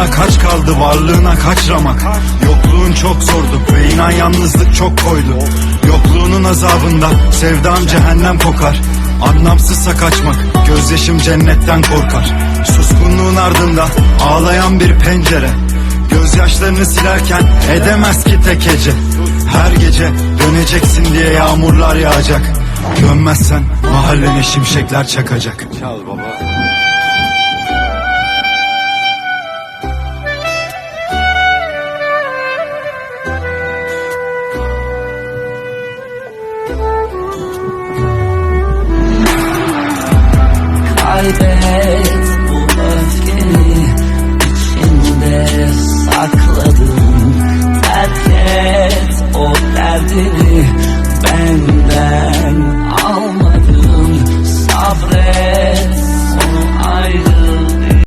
Bana kaç kaldı varlığına kaç ramak? Yokluğun çok zordu ve inan yalnızlık çok koydu. Yokluğunun azabında sevdam cehennem kokar. Anlamsızsa kaçmak gözyaşım cennetten korkar. Suskunluğun ardında ağlayan bir pencere. Gözyaşlarını silerken edemez ki tek hece Her gece döneceksin diye yağmurlar yağacak. Dönmezsen mahallene şimşekler çakacak. Çal baba kaybet Bu öfkeni içinde sakladın. Terk et o derdini ben